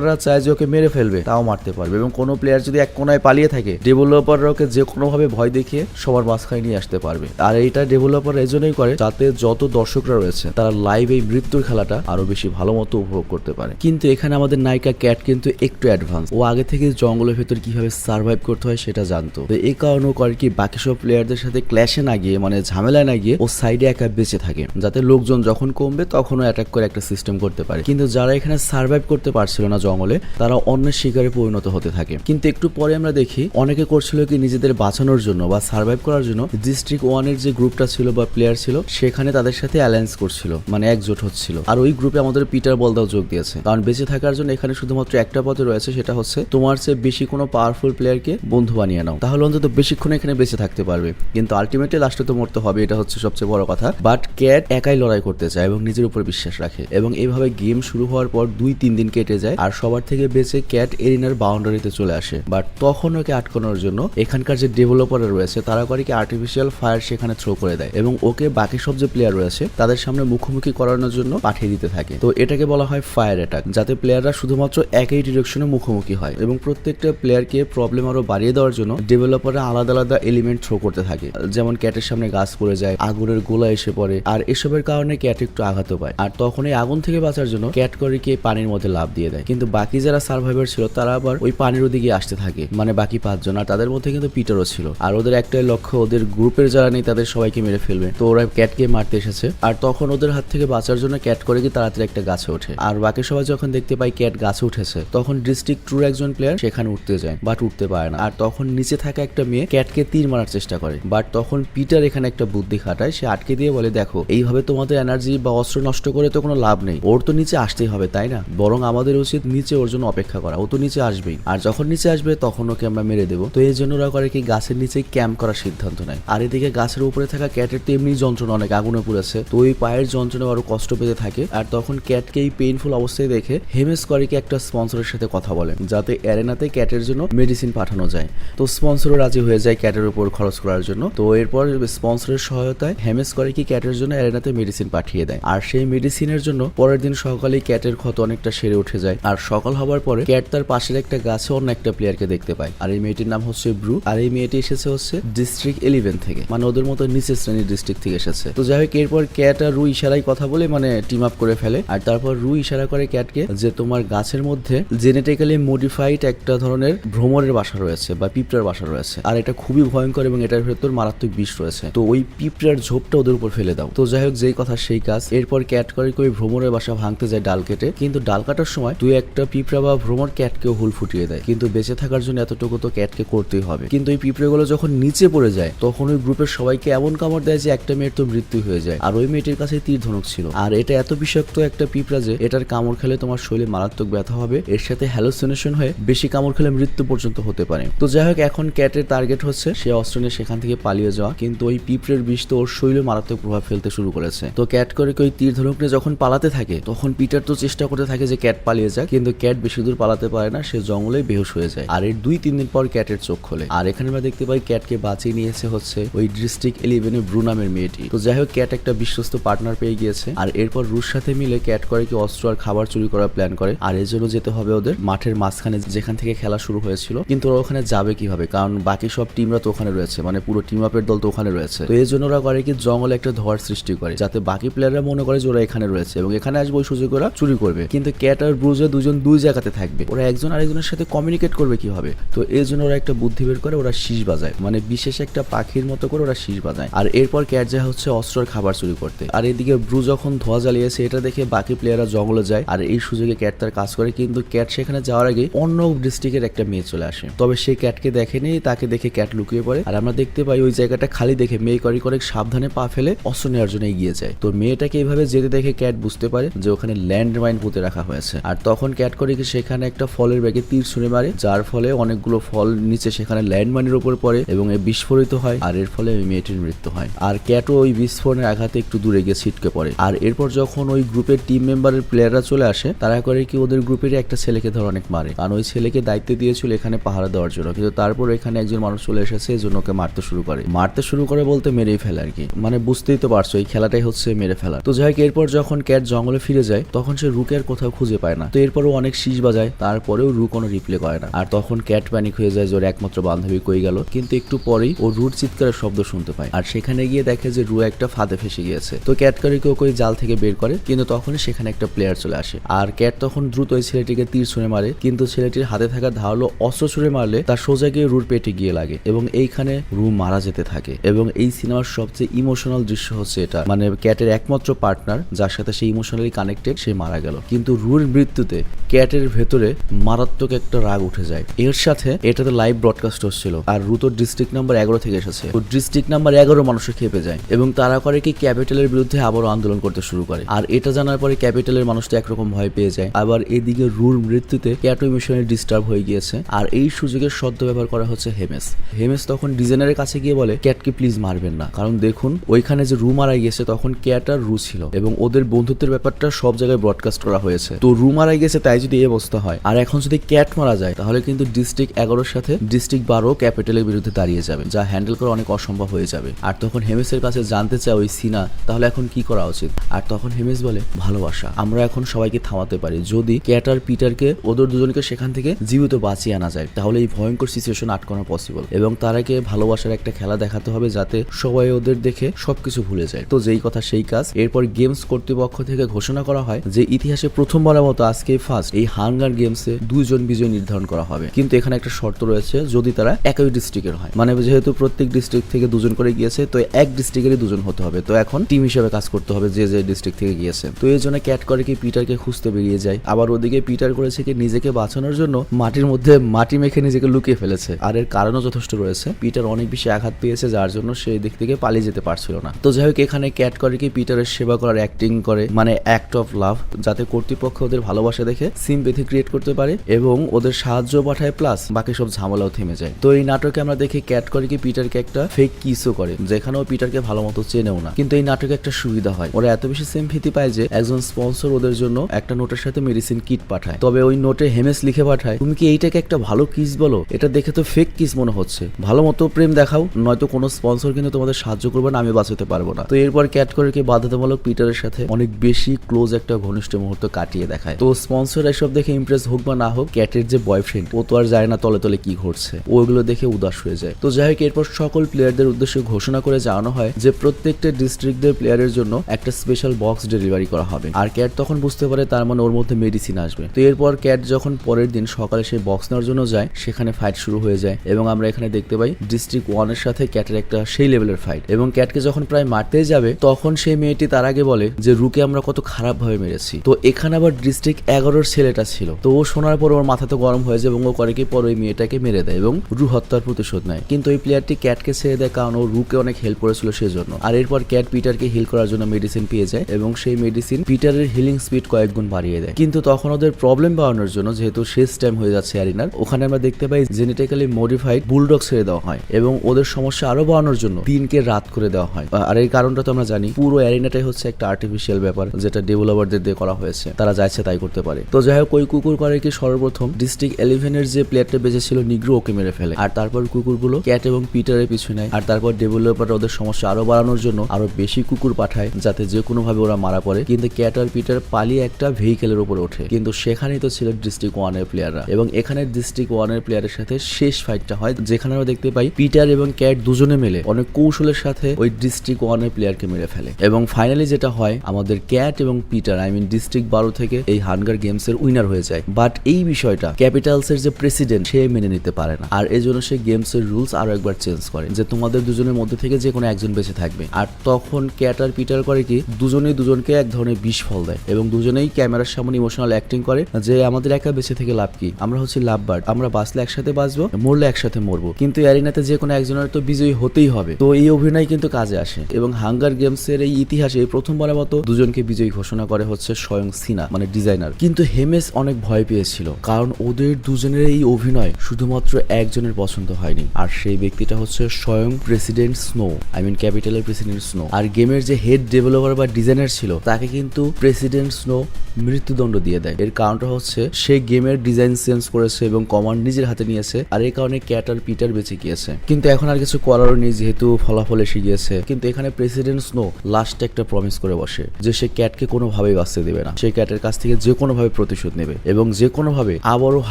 ডেভেলপাররা চায় যে ওকে মেরে ফেলবে, তাও মারতে পারবে এবং কোনো প্লেয়ার যদি এক কোনায় পালিয়ে থাকে ডেভেলপাররা ওকে যে কোনোভাবে ভয় দেখিয়ে সবার মাঝখানে নিয়ে আসতে পারবে। আর এইটা ডেভেলপার এজন্যই করে যাতে যত দর্শকরা রয়েছে, তারা লাইভ এই মৃত্যুর খেলাটা আরও বেশি ভালো মতো উপভোগ করতে পারে। কিন্তু এখানে আমাদের নায়িকা ক্যাট কিন্তু একটু অ্যাডভান্স ও আগে থেকে জঙ্গলের ভেতর কীভাবে সার্ভাইভ করতে হয় সেটা জানতো। তো এই কারণে করে কি, বাকি সব প্লেয়ারদের সাথে ক্ল্যাশে না গিয়ে মানে ঝামেলায় না গিয়ে ও সাইডে একা বেঁচে থাকে। যাতে লোকজন যখন কমবে, তখনও অ্যাটাক করে একটা সিস্টেম করতে পারে। কিন্তু যারা এখানে সার্ভাইভ করতে পারছিল না জঙ্গলে, তারা অন্যের শিকারে পরিণত হতে থাকে। কিন্তু একটু পরে আমরা দেখি, অনেকে করছিল কি নিজেদের বাঁচানোর জন্য বা সার্ভাইভ করার জন্য ডিস্ট্রিক্ট ওয়ানের যে গ্রুপটা ছিল বা প্লেয়ার ছিল, সেখানে তাদের সাথে অ্যালায়েন্স করছিল মানে একজোট হচ্ছিল। আর ওই গ্রুপে আমাদের পিটার বলদাও যোগ দিয়েছে। কারণ বেঁচে থাকার জন্য এখানে শুধুমাত্র একটা পথে রয়েছে, সেটা হচ্ছে তোমার চেয়ে বেশি কোনো পাওয়ারফুল প্লেয়ারকে বন্ধু বানিয়ে নাও। তাহলে অন্তত বেশিক্ষণ এখানে বেঁচে থাকতে পারবে। কিন্তু আলটিমেটলি লাস্টে তো মরতে হবে, এটা হচ্ছে সবচেয়ে বড় কথা। বাট ক্যাট একাই লড়াই করতে চায় এবং নিজের উপর বিশ্বাস রাখে। এবং এইভাবে গেম শুরু হওয়ার পর দুই তিন দিন কেটে যায়, আর সবার থেকে বেঁচে ক্যাট এরিনার বাউন্ডারিতে চলে আসে। বাট তখন ওকে আটকানোর জন্য এখানকার যে ডেভেলপাররা রয়েছে, তারা করে কি আর্টিফিশিয়াল ফায়ার সেখানে থ্রো করে দেয় এবং ওকে বাকি সব যে প্লেয়ার রয়েছে, তাদের সামনে মুখোমুখি করানোর জন্য পাঠিয়ে দিতে থাকে। তো এটাকে বলা হয় ফায়ার অ্যাটাক যাতে প্লেয়াররা শুধুমাত্র একই ডিরেকশনে মুখোমুখি হয় এবং প্রত্যেকটা প্লেয়ারকে প্রবলেম আরও বাড়িয়ে দেওয়ার জন্য ডেভেলপাররা আলাদা আলাদা এলিমেন্ট থ্রো করতে থাকে। যেমন ক্যাটের সামনে গাছ পড়ে যায়, আগুনের গোলা এসে পড়ে, আর এসবের কারণে ক্যাট একটু আঘাত পায়। আর তখন এই আগুন থেকে বাঁচার জন্য ক্যাট করে পানির মধ্যে লাভ দিয়ে দেয়। কিন্তু বাকি যারা সার্ভাইভার ছিল, তারা আবার ওই পানির ওদিকে আসতে থাকে। মানে বাকি পাঁচজন, আর তাদের মধ্যে কিন্তু পিটারও ছিল। আর ওদের একটাই লক্ষ্য, ওদের গ্রুপের যারা নেই, তাদের সবাইকে মেরে ফেলবে। তো ওরা ক্যাটকে মারতে এসেছে। আর তখন ওদের হাত থেকে বাঁচার জন্য ক্যাট করে কি তাড়াতাড়ি একটা গাছে ওঠে। আর বাকি সবাই যখন দেখতে পাই ক্যাট গাছে উঠেছে, তখন ডিস্ট্রিক্ট ট্যুর একজন প্লেয়ার সেখানে উঠতে যায় বাট উঠতে পারে না। আর তখন নিচে থাকা একটা মেয়ে ক্যাটকে তীর মারার চেষ্টা করে। বাট তখন পিটার এখানে একটা বুদ্ধি খাটায়, সে আটকে দিয়ে বলে, দেখো, এইভাবে তোমাদের এনার্জি বা অস্ত্র নষ্ট করে তো কোনো লাভ নেই। ওর তো নিচে আসতেই হবে, তাই না? বরং আমাদের উচিত নিচে ওর জন্য অপেক্ষা করা। ও তো নিচে আসবেই। আর যখন নিচে আসবে, তখন ওকে আমরা মেরে দেবো। তো এই জন্য ওরা করে কি, গাছের নিচে ক্যাম্প করার সিদ্ধান্ত নেয়। আর এদিকে গাছের উপরে থাকা ক্যাটের তো এমনি যন্ত্রণা অনেক, আগুনে পুড়েছে। তো ওই পায়ের যন্ত্রণা আরও কষ্ট পেতে থাকে। আর তখন ক্যাটকে এই পেইনফুল অবস্থায় দেখে হেমেস করে কি একটা স্পন্সরের সাথে কথা বলে, যাতে অ্যারেনাতে ক্যাটের জন্য মেডিসিন পাঠানো যায়। তো স্পন্সরও রাজি হয়ে যায় ক্যাটের উপর খরচ করার জন্য। তো এরপর স্পন্সরের সহায়তায় হেমেস করে কি ক্যাটের জন্য অ্যারেনাতে মেডিসিন পাঠিয়ে দেয়। আর সেই মেডিসিনের জন্য পরের দিন সকালেই ক্যাটের ক্ষত অনেকটা সেরে উঠে যায়। আর সকাল হবার পরে ক্যাট তার পাশের একটা গাছে অন্য একটা প্লেয়ারকে দেখতে পায়। আর এই মেয়েটির নাম হচ্ছে ব্রু, আর এই মেয়েটি এসেছে হচ্ছে ডিস্ট্রিক্ট ইলেভেন থেকে। মানে ওদের মতো নিচের শ্রেণির ডিস্ট্রিক্ট থেকে এসেছে। তো যাই হোক, এরপর ক্যাট আর রু ইশারায় কথা বলে মানে টিম আপ করে ফেলে। আর তারপর রু ইশারা করে ক্যাটকে যে তোমার গাছের মধ্যে জেনেটিক্যালি মডিফাইড একটা ধরনের ভ্রমণের বাসা রয়েছে বা পিঁপড়ার বাসা রয়েছে। আর এটা খুবই ভয়ঙ্কর এবং এটার ভেতর মারাত্মক বিষ রয়েছে। তো ওই পিঁপড়ার ঝোপটা ওদের উপর ফেলে দাও। তো যাই হোক, যেই কথা সেই কাজ। এরপর ক্যাট করে ওই ভ্রমরের বাসা ভাঙতে যায় ডাল কেটে। কিন্তু ডাল কাটার সময় তুই একটা পিঁপড়া বা ভ্রমর ক্যাটকেও হুল ফুটিয়ে দেয়। কিন্তু বেঁচে থাকার জন্য এতটুকু তো ক্যাটকে করতেই হবে। কিন্তু ওই পিঁপড়েগুলো যখন নিচে পড়ে যায়, তখন ওই গ্রুপের সবাইকে এমন কামড় দেয় যে একটা মেয়ের তো মৃত্যু হয়ে যায়। আর ওই মেয়েটির কাছে তীর ধনুক ছিল। আর এটা এত বিষাক্ত একটা পিঁপড়া যে, এটার কামড় খেলে তোমার শরীরে মারাত্মক ব্যথা হবে। এর সাথে হ্যালোসিনেশন হয়ে বেশি কামড় খেলে মৃত্যু পর্যন্ত হতে পারে। তো যাই হোক, এখন ক্যাটের টার্গেট হচ্ছে সে অস্ত্র নিয়ে সেখান থেকে পালিয়ে যাওয়া। কিন্তু ওই পিঁপড়ের বিষ তো ওর শরীরে মারাত্মক প্রভাব ফেলতে শুরু করেছে। তো ক্যাট করে ওই তীর ধনুক নিয়ে যখন পালাতে থাকে, তখন পিটার তো চেষ্টা করতে থাকে যে ক্যাট পালিয়ে যাক। কিন্তু ক্যাট বেশি দূর পালাতে পারে না, সে জঙ্গলে বেহুশ হয়ে যায়। আর এর দুই তিন দিন পর ক্যাটের চোখ খোলে। আর এখানে আমরা দেখতে পাই ক্যাটকে বাঁচিয়ে নিয়েছে হচ্ছে ওই ডিস্ট্রিক্ট ইলেভেনে ব্রু নামের মেয়েটি। তো যাই হোক, ক্যাট একটা বিশ্বস্ত পার্টনার পেয়ে গিয়েছে। আর এরপর রুশ সাথে মিলে ক্যাট করে কি অস্ত্র আর খাবার চুরি করার প্ল্যান করে। আর এর জন্য যেতে হবে ওদের মাঠের মাঝখানে যেখান থেকে খেলা শুরু হয়েছিল। কিন্তু ওরা ওখানে যাবে কীভাবে? কারণ বাকি সব টিমরা তো ওখানে রয়েছে। মানে পুরো টিম আপের দল তো ওখানে রয়েছে। তো এর জন্য ওরা করে কি জঙ্গলে একটা ধোয়ার সৃষ্টি করে, যাতে বাকি প্লেয়াররা মনে করে যে ওরা এখানে রয়েছে এবং এখানে আসবে ওই সুযোগ ওরা চুরি করবে। কিন্তু ক্যাট আর ব্রুজে দুজন দুই জায়গাতে থাকবে। ওরা একজন আরেকজনের সাথে কমিউনিকেট করবে কীভাবে? তো এর জন্য ওরা একটা বুদ্ধি বের করে, ওরা শীষ বাজায়। মানে বিশেষ একটা পাখির মতো করে ওরা শীষ বাজায়। আর এরপর ক্যাট যায় হচ্ছে অস্ত্রের খাবার চুরি করতে। আর এদিকে ব্রু যখন ধোয়া জ্বালিয়েছে, এটা দেখে বাকি প্লেয়াররা জঙ্গলে যায়। আর এই সুযোগে ক্যাট তার কাজ করে, কিন্তু ক্যাট সেখানে যাওয়ার আগে অন্য ডিস্ট্রিক্টের একটা মেয়ে চলে আসে। তবে সে ক্যাটকে দেখেনি, তাকে দেখে ক্যাট লুকিয়ে পড়ে। আর আমরা দেখতে পাই ওই জায়গাটা খালি দেখে মেয়ে করি করে সাবধানে পা ফেলে অস্ত্র নেওয়ার জন্য এগিয়ে যায়। তো মেয়েটাকে এইভাবে যেতে দেখে ক্যাট বুঝতে পারে যে ওখানে ল্যান্ড মাইন পুঁতে রাখা হয়েছে। আর তখন ক্যাট করে কি সেখানে একটা ফলের ব্যাগে তীর ছুঁড়ে মারে, যার ফলে অনেকগুলো ফল নিচে সেখানে ল্যান্ড মাইনের উপর পড়ে এবং এ বিস্ফোরিত হয় আর এর ফলে ওই মেয়েটির মৃত্যু হয়। আর ক্যাটও ওই বিস্ফোরণের আঘাতে একটু দূরে গিয়ে ছিটকে পড়ে। আর এরপর যখন ওই গ্রুপের টিম মেম্বারের প্লেয়াররা চলে আসে, তারা করে কি ওদের গ্রুপের একটা ছেলেকে ধর অনেক মারে। কারণ ওই ছেলেকে দায়িত্ব দিয়েছিল এখানে পাহারা দেওয়ার জন্য। কিন্তু তারপর এখানে একজন মানুষ চলে এসেছে জন্য ওকে মারতে শুরু করে। মারতে শুরু করে বলতে মেরেই ফেলে আর কি। মানে বুঝতেই তো পারছ, এই খেলাটাই হচ্ছে মেরে ফেলা তো যাই হোক, এরপর যখন ক্যাট জঙ্গলে ফিরে যায়, তখন সে রুকে আর কোথাও খুঁজে পায় না। তো এরপরও অনেক শীষ বাজায়, তারপরেও রু কোনো রিপ্লে করে না। আর তখন ক্যাট প্যানিক হয়ে যায় যে ওর একমাত্র বান্ধবী কই গেল। কিন্তু একটু পরেই ও রুর চিৎকারের শব্দ শুনতে পায়। আর সেখানে গিয়ে দেখে যে রু একটা ফাঁদে ফেসে গিয়েছে। তো ক্যাট কারিকে ওকে ওই জাল থেকে বের করে, কিন্তু তখনই সেখানে একটা প্লেয়ার চলে আসে। আর ক্যাট তখন দ্রুত ওই ছেলেটিকে তীর ছুঁড়ে মারে, কিন্তু ছেলেটির হাতে থাকা ধারালো অস্ত্র ছুঁড়ে মারলে তার সোজা গিয়ে রুর পেটে গিয়ে লাগে এবং এইখানে রু মারা যেতে থাকে। এবং এই সিনেমার সবচেয়ে ইমোশনাল দৃশ্য হচ্ছে এটা। মানে ক্যাটের একমাত্র পার্টনার যার সাথে সে ইমোশনালি কানেক্টেড সে মারা গেল। কিন্তু রুর মৃত্যুতে ক্যাটের ভেতরে মারাত্মক একটা রাগ উঠে যায়। এর সাথে এটাতে লাইভ ব্রডকাস্ট হচ্ছিল আর রুতো ডিস্ট্রিক্ট নাম্বার এগারো থেকে এসেছে। তো ডিস্ট্রিক্ট নাম্বার এগারো মানুষের খেপে যায় এবং তারা করে কি ক্যাপিটালের বিরুদ্ধে আবারও আন্দোলন করতে শুরু করে। আর এটা জানার পরে ক্যাপিটালের মানুষটা একরকম ভয় পেয়ে যায়। আবার এদিকে রুর মৃত্যুতে ক্যাটো মিশনে ডিস্টার্ব হয়ে গিয়েছে। আর এই সুযোগের সদ্য ব্যবহার করা হচ্ছে হেমেস। হেমেস তখন ডিজাইনারের কাছে গিয়ে বলে, ক্যাটকে প্লিজ মারবেন না। কারণ দেখুন, ওইখানে যে রু মারা গিয়েছে তখন ক্যাট আর রু ছিল এবং ওদের বন্ধুত্বের ব্যাপারটা সব জায়গায় ব্রডকাস্ট করা হয়েছে। তো রু মারা গিয়েছে তাই যদি এই অবস্থা হয়। আর এখন যদি ক্যাট মারা যায়, তাহলে কিন্তু ডিস্ট্রিক্ট এগারোর সাথে ডিস্ট্রিক্ট বারো ক্যাপিটালের বিরুদ্ধে দাঁড়িয়ে যাবে, যা হ্যান্ডেল করা অনেক অসম্ভব হয়ে যাবে। আর তখন হেমেসের কাছে জানতে চায় ওই সিনা, তাহলে এখন কি করা উচিত? আর তখন হেমেস বলে, ভালোবাসা, আমরা এখন সবাইকে থামাতে পারি। যদি ক্যাট আর পিটারকে, ওদের দুজনকে সেখান থেকে জীবিত বাঁচিয়ে আনা যায়, তাহলে এই ভয়ঙ্কর সিচুয়েশন আটকানো পসিবল এবং তারাকে ভালোবাসার একটা খেলা দেখাতে হবে, যাতে সবাই ওদের দেখে সবকিছু ভুলে যায়। তো যেই কথা সেই কাজ। এরপর গেমস কর্তৃপক্ষ থেকে ঘোষণা করা হয় যে, ইতিহাসে প্রথমবারের মতো আজকে মাস্ট এই হাঙ্গার গেমসে দুজন বিজয় নির্ধারণ করা হবে। কিন্তু এখানে একটা শর্ত রয়েছে, যদি তারা একই ডিস্ট্রিক্টের হয়। মানে যেহেতু প্রত্যেক ডিস্ট্রিক্ট থেকে দুজন করে গিয়েছে, তো এক ডিস্ট্রিক্টেরই দুজন হতে হবে। তো এখন টিম হিসেবে কাজ করতে হবে যে যে ডিস্ট্রিক্ট থেকে গিয়েছে। তো এই জন্য ক্যাট করে কি পিটারকে খুঁজতে বেরিয়ে যায়। আবার ওদিকে পিটার করেছে কি নিজেকে বাঁচানোর জন্য মাটির মধ্যে মাটি মেখে নিজেকে লুকিয়ে ফেলেছে। আর এর কারণও যথেষ্ট রয়েছে। পিটার অনেক বেশি আঘাত পেয়েছে, যার জন্য সেই দিক থেকে পালিয়ে যেতে পারছিল না। তো যাই হোক, এখানে ক্যাট করে কি পিটারের সেবা করার অ্যাক্টিং করে মানে অ্যাক্ট অফ লাভ যাতে কর্তৃপক্ষ ওদের ভালোবাসা দেখে সিম্পেথি ক্রিয়েট করতে পারে এবং ওদের সাহায্য পাঠায় প্লাস বাকি সব ঝামেলাও থেমে যায়। তো এই নাটকে আমরা দেখি ক্যাট করে কি পিটারকে একটা ফেক কিসও করে, যেখানেও পিটারকে ভালো মতো চেনেও না। কিন্তু এই নাটকে একটা সুবিধা হয়। ওরা এত বেশি সিম্পেথি পায় যে একজন স্পন্সর ওদের জন্য একটা নোটের সাথে মেডিসিন কিট পাঠায়। তবে ওই নোটে হেমেস লিখে পাঠায়, তুমি কি এইটাকে একটা ভালো কিস বলো? এটা দেখে তো ফেক কিস মনে হচ্ছে। ভালো মতো প্রেম দেখাও, নয়তো কোনো স্পন্সর কিন্তু তোমাদের সাহায্য করবে না, আমি বাঁচাতে পারব না। তো এরপর ক্যাট করে কি বাধ্যতামূলক পিটারের সাথে অনেক বেশি ক্লোজ একটা ঘনিষ্ঠ মুহূর্ত কাটিয়ে দেখায়। তো স্পন্সর এসব দেখে ইমপ্রেস হোক বা না হোক ক্যাটের যে বয়ফ্রেন্ড ও তো আর যায় না তলে তলে কি ঘটছে। ওগুলো দেখে উদাস হয়ে যায়। তো যাই হোক, এরপর সকল প্লেয়ারদের উদ্দেশ্যে ঘোষণা করে জানানো হয় যে, প্রত্যেকটা ডিস্ট্রিক্টদের প্লেয়ারের জন্য একটা স্পেশাল বক্স ডেলিভারি করা হবে। আর ক্যাট তখন বুঝতে পারে তার মানে ওর মধ্যে মেডিসিন আসবে। তো এরপর ক্যাট যখন পরের দিন সকালে সেই বক্স নেওয়ার জন্য যায়, সেখানে ফাইট শুরু হয়ে যায় এবং আমরা এখানে দেখতে পাই ডিস্ট্রিক্ট ওয়ানের সাথে ক্যাটের একটা সেই লেভেলের ফাইট এবং ক্যাটকে যখন প্রায় মারতেই যাবে, তখন সেই মেয়েটি তার আগে বলে যে, রুকে আমরা কত খারাপ ভাবে মেরেছি। তো এখানে আবার ডিস্ট্রিক্ট এগারোর ছেলেটা ছিল। তো ও শোনার পর ওর মাথা তো গরম হয়ে যায় এবং ও করে কি পর ওই মেয়েটাকে মেরে দেয় এবং রু হত্যার প্রতিশোধ নেয়। কিন্তু ওই প্লেয়ারটি ক্যাটকে ছেড়ে দেয় কারণ ও রুকে অনেক হেল্প করেছিল সেজন্য। আর এরপর ক্যাট পিটারকে হিল করার জন্য মেডিসিন পেয়ে যায় এবং সেই মেডিসিন পিটারের হিলিং স্পিড কয়েক গুণ বাড়িয়ে দেয়। কিন্তু তখন ওদের প্রবলেম বাড়ানোর জন্য যেহেতু শেষ টাইম হয়ে যাচ্ছে অ্যারিনার, ওখানে আমরা দেখতে পাই জেনেটিক্যালি মডিফাইড বুলডগ ছেড়ে দেওয়া হয় এবং ওদের সমস্যা আরও বাড়ানোর জন্য দিনকে রাত করে দেওয়া হয়। আর এই কারণটা তো আমরা জানি, পুরো অ্যারিনাটাই হচ্ছে একটা আর্টিফিশিয়াল ব্যাপার যেটা ডেভেলপারদের দিয়ে করা হয়েছে। তারা যাচ্ছে তাই করতে পারে। তো যাই হোক, ওই কুকুর করে কি সর্বপ্রথম? ডিস্ট্রিক্ট ইলেভেনের যে প্লেয়ারটা বেঁচে ছিল নিগ্রো ওকে মেরে ফেলে। আর তারপর কুকুরগুলো ক্যাট এবং পিটারের পিছু নেয়। আর তারপর ডেভেলপার ওদের সমস্যা আরও বাড়ানোর জন্য আরও বেশি কুকুর পাঠায়, যাতে যে কোনো ভাবে ওরা মারা পড়ে। কিন্তু ক্যাট আর পিটার পালিয়ে একটা ভেহিকেলের উপরে ওঠে। কিন্তু সেখানেই তো ছিল ডিস্ট্রিক্ট ওয়ানের প্লেয়াররা এবং এখানে ডিস্ট্রিক্ট ওয়ানের প্লেয়ারের সাথে শেষ ফাইটটা হয়, যেখানে আমরা দেখতে পাই পিটার এবং ক্যাট দুজনে মিলে অনেক কৌশলের সাথে ওই ডিস্ট্রিক্ট ওয়ানের প্লেয়ারকে মেরে ফেলে। এবং ফাইনালি যেটা হয়, আমাদের ক্যাট এবং পিটার আই মিন ডিস্ট্রিক্ট বারো থেকে এই হানগার গেমস এর উইনার হয়ে যায়। বাট এই বিষয়টা ক্যাপিটালস এর যে প্রেসিডেন্ট সে মেনে নিতে পারে না। আর এই সে গেমস এর রুলস আরও একবার চেঞ্জ করে যে তোমাদের দুজনের মধ্যে থেকে যে কোনো একজন বেঁচে থাকবে। আর তখন ক্যাট আর পিটার করে কি, দুজনেই দুজনকে এক ধরনের বিষ ফল দেয় এবং দুজনেই ক্যামেরার সামনে ইমোশনাল অ্যাক্টিং করে যে আমাদের একা বেঁচে থেকে লাভ কি? আমরা হচ্ছে লাভ বার্ড আমরা বাঁচলে একসাথে বাঁচবো, মরলে একসাথে মরবো। কিন্তু অ্যারিনাতে যে কোনো একজনের তো বিজয়ী হতেই হবে। তো এই অভিনয় কিন্তু কাজে আসে। এবং হাঙ্গার গেমস এর এই ইতিহাসে প্রথমবারের মতো দুজনকে বিজয়ী ঘোষণা করে হচ্ছে স্বয়ং সিনা মানে ডিজাইনার কিন্তু হেমেস অনেক ভয় পেয়েছিল, কারণ ওদের দুজনের এই অভিনয় শুধুমাত্র একজনের পছন্দ হয়নি। আর সেই ব্যক্তিটা হচ্ছে স্বয়ং প্রেসিডেন্ট স্নো, আই মিন ক্যাপিটালের প্রেসিডেন্ট স্নো। আর গেমের যে হেড ডেভেলপার বা ডিজাইনার ছিল, তাকে কিন্তু প্রেসিডেন্ট স্নো মৃত্যুদণ্ড দিয়ে দেয়। এর কারণটা হচ্ছে, সে গেমের ডিজাইন চেঞ্জ করেছে এবং কমান্ড নিজের হাতে নিয়েছে, আর এই কারণে ক্যাট আর পিটার বেঁচে গিয়েছে। কিন্তু এখন আর কিছু করারও নেই, যেহেতু ফলাফল এসে গিয়েছে। কিন্তু এখানে প্রেসিডেন্ট স্নো লাস্টে একটা প্রমিস করে বসে, যে সে ক্যাটকে কোনোভাবেই বাঁচতে দেবে না। সে ক্যাটের কাছ থেকে যে কোনোভাবে প্রতিশোধ নেবে এবং যে কোনোভাবে আবারও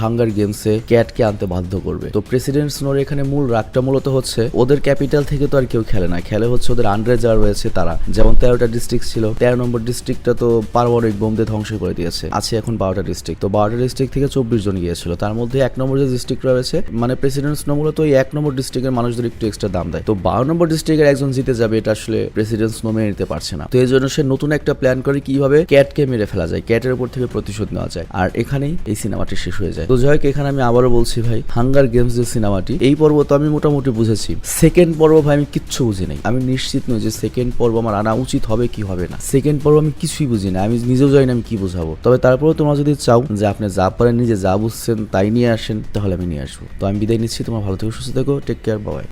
হাঙ্গার গেমসে ক্যাটকে আনতে বাধ্য করবে। তো প্রেসিডেন্ট স্নোর এখানে মূল রাগটা মূলত হচ্ছে, ওদের ক্যাপিটাল থেকে তো আর কেউ খেলে না। খেলে হচ্ছে ওদের আন্ডারে যারা রয়েছে তারা। যেমন তেরোটা ডিস্ট্রিক্ট ছিল, তেরো নম্বর ডিস্ট্রিক্টটা তো পারমাণবিক বোম দিয়ে ধ্বংস করে দিয়েছে। আছে এখন বারোটা ডিস্ট্রিক্ট। তো বারোটা ডিস্ট্রিক্ট থেকে চব্বিশ জন গিয়েছিল। তার মধ্যে এক নম্বর যে ডিস্ট্রিক্ট রয়েছে মানে প্রেসিডেন্ট স্নো মূলত ওই এক নম্বর ডিস্ট্রিক্টের মানুষদের একটু এক্সট্রা দাম দেয়। তো বারো নম্বর ডিস্ট্রিক্টের একজন জিতে যাবে, এটা আসলে প্রেসিডেন্ট স্নো মেনে নিতে পারছে না। তো এই জন্য সে নতুন একটা প্ল্যান করে কীভাবে ক্যাটকে মেরে ফেলা যায়। ক্যাটের উপর থেকে প্রতিশোধ নেওয়া যায়। আর এখানেই এই সিনেমাটি শেষ হয়ে যায়। তো যাই হোক এখানে আমি আবারও বলছি ভাই হাঙ্গার গেমস যে সিনেমাটি, এই পর্ব তো আমি মোটামুটি বুঝেছি। সেকেন্ড পর্ব ভাই, আমি কিচ্ছু বুঝি নাই। আমি নিশ্চিত নই যে সেকেন্ড পর্ব আমার আনা উচিত হবে কি হবে না। সেকেন্ড পর্ব আমি কিছুই বুঝি না আমি নিজেও জানি না আমি কি বোঝাবো। তবে তারপরেও তোমরা যদি চাও যে আপনি যা পারেন, নিজে যা বুঝছেন, তাই নিয়ে আসেন, তাহলে আমি নিয়ে আসব। তো আমি বিদায় নিচ্ছি। তোমার ভালো থেকে, সুস্থ থেকো। টেক কেয়ার বাবাই